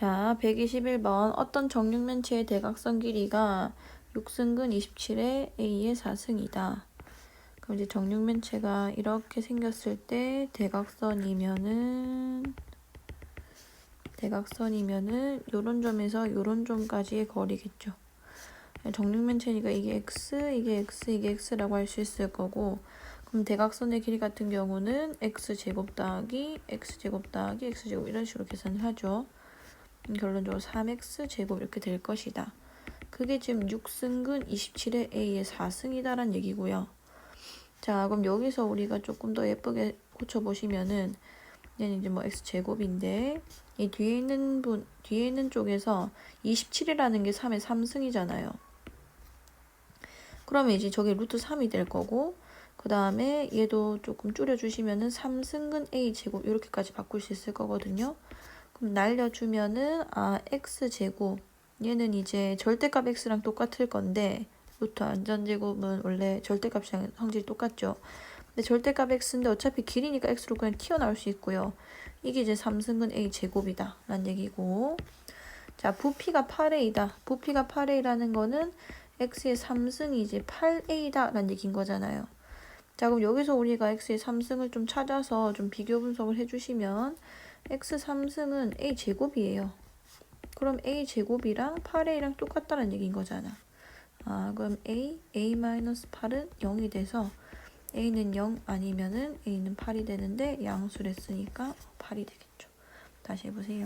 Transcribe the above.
자, 121번 어떤 정육면체의 대각선 길이가 6승근 27의 A의 4승이다. 그럼 이제 정육면체가 이렇게 생겼을 때 대각선이면은 대각선이면은 요런 점에서 요런 점까지의 거리겠죠. 정육면체니까 이게 x, 이게 x, 이게 x라고 할 수 있을 거고 그럼 대각선의 길이 같은 경우는 x제곱 더하기 x제곱 더하기 x제곱 이런 식으로 계산을 하죠. 음, 결론적으로 3x 제곱 이렇게 될 것이다. 그게 지금 6승근 27의 a의 4승이다라는 얘기고요. 자, 그럼 여기서 우리가 조금 더 예쁘게 고쳐보시면은 얘는 이제 뭐 x 제곱인데 이 뒤에 있는 분 뒤에 있는 쪽에서 27이라는 게 3의 3승이잖아요. 그러면 이제 저게 루트 3이 될 거고 그 다음에 얘도 조금 줄여주시면은 3승근 a 제곱 이렇게까지 바꿀 수 있을 거거든요. 그럼 날려주면은 아 x 제곱 얘는 이제 절대값 x랑 똑같을 건데 루트 안전제곱은 원래 절대값이랑 성질이 똑같죠. 근데 절대값 x인데 어차피 길이니까 x로 그냥 튀어나올 수 있고요. 이게 이제 3승근 a 제곱이다 라는 얘기고 자 부피가 8a다. 부피가 8a라는 거는 x의 3승이 이제 8a다 라는 얘기인 거잖아요. 자 그럼 여기서 우리가 x의 3승을 좀 찾아서 좀 비교 분석을 해주시면 x 3승은 a 제곱이에요. 그럼 a 제곱이랑 8a랑 똑같다는 얘기인 거잖아. 아 그럼 a, a-8은 0이 돼서 a는 0 아니면은 a는 8이 되는데 양수를 했으니까 8이 되겠죠. 다시 해보세요.